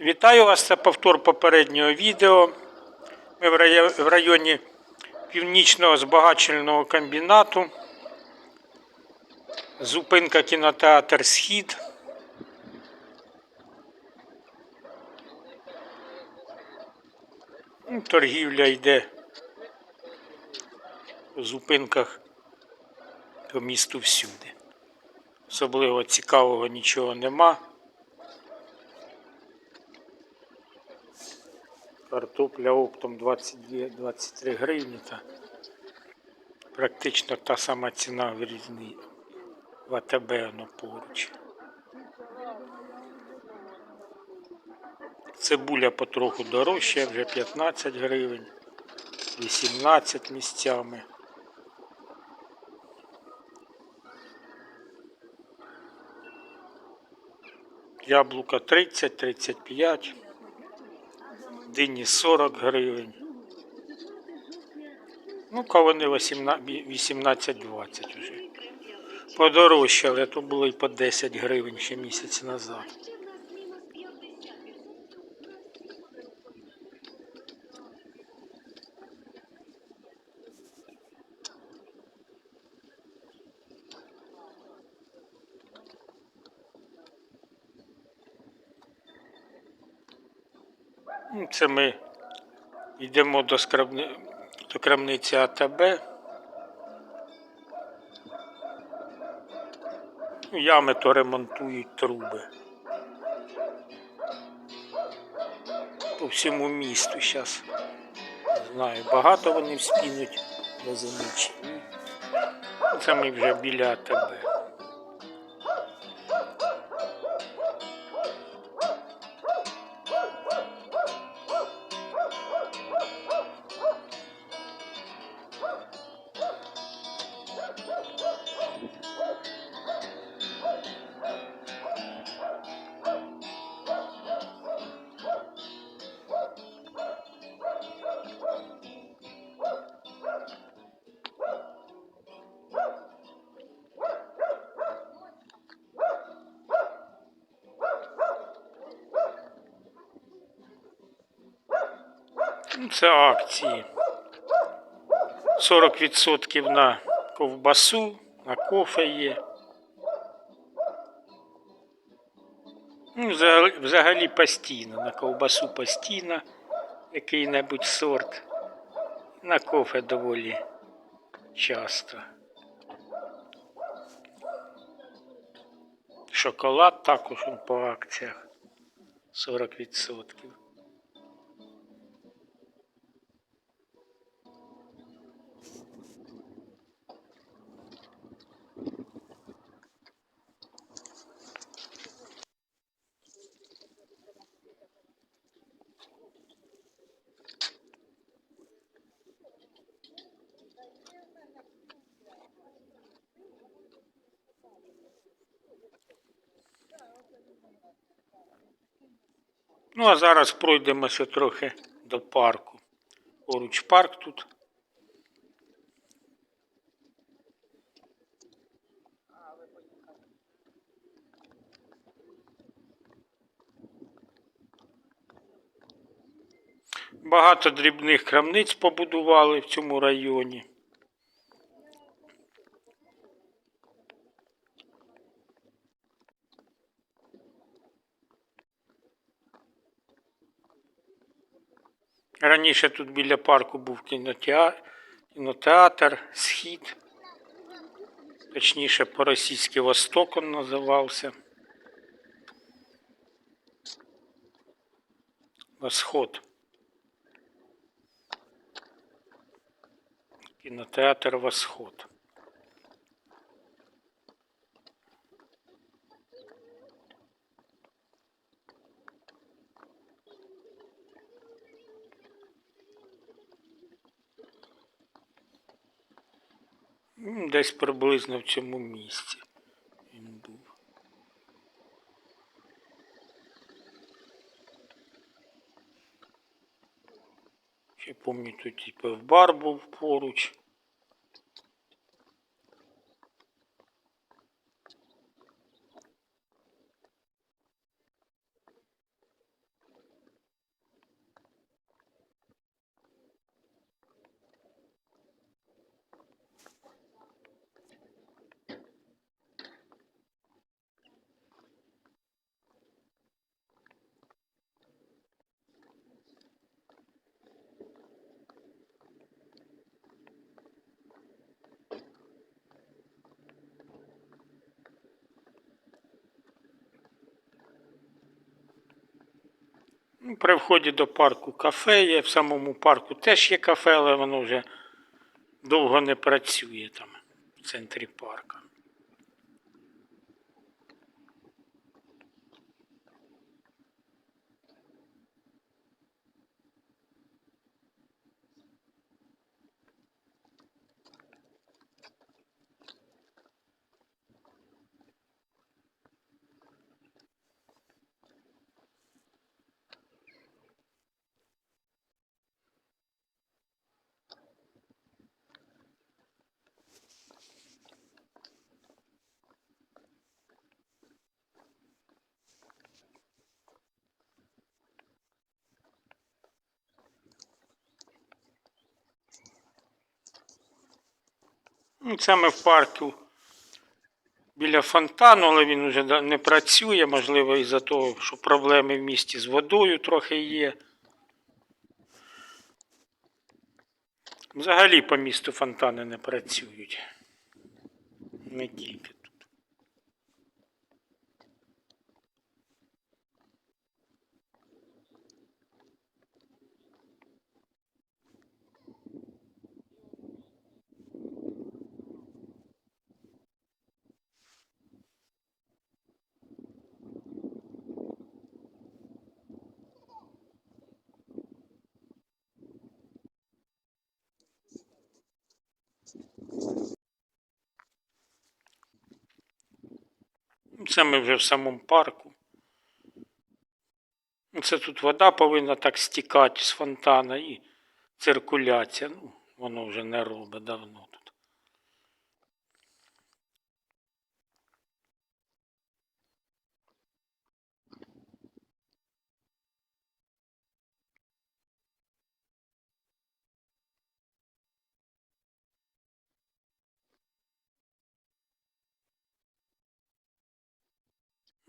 Вітаю вас, це повтор попереднього відео. Ми в районі північного збагачувального комбінату. Зупинка кінотеатр Схід. Ну, Торгівля йде по зупинках по місту всюди. Особливо цікавого нічого нема. Картопля оптом 22-23 гривні. Та практично та сама ціна в різні в АТБ воно поруч. Цибуля потроху дорожча, вже 15 гривень, 18 місцями. Яблука 30-35, дині 40 гривень. Ну, кавуни 18-20 вже. Подорожчали, то було і по 10 гривень ще місяць назад. Це ми йдемо до, скрабни... до крамниці АТБ. Ну, Ями то ремонтують труби. По всьому місту зараз. Знаю, багато вони вспінуть ні. Ну, Це ми вже біля АТБ. Це акції. 40% на ковбасу, на кофе є. Ну, взагалі, взагалі постійно. На ковбасу постійно який-небудь сорт. На кофе доволі часто. Шоколад також по акціях 40%. Ну, а зараз пройдемося трохи до парку. Поруч парк тут. Багато дрібних крамниць побудували в цьому районі. Раніше тут біля парку був кінотеатр, кінотеатр Схід. Точніше, по-російськи Восток він називався. Восход. Кінотеатр Восход. Десь приблизно в цьому місці він був. Ще пам'ятаю, тут і бар був поруч. При вході до парку кафе є, в самому парку теж є кафе, але воно вже довго не працює там в центрі парку. Ну, Це ми в парку біля фонтану, але він вже не працює, можливо, із-за того, що проблеми в місті з водою трохи є. Взагалі по місту фонтани не працюють. Не тільки тут. Це ми вже в самому парку. Це тут вода повинна так стікати з фонтана і циркуляція. Ну, воно вже не робить давно тут.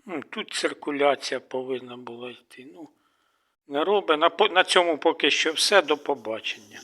Ну, Тут циркуляція повинна була йти. Ну, не робить. На, на цьому поки що все. До побачення.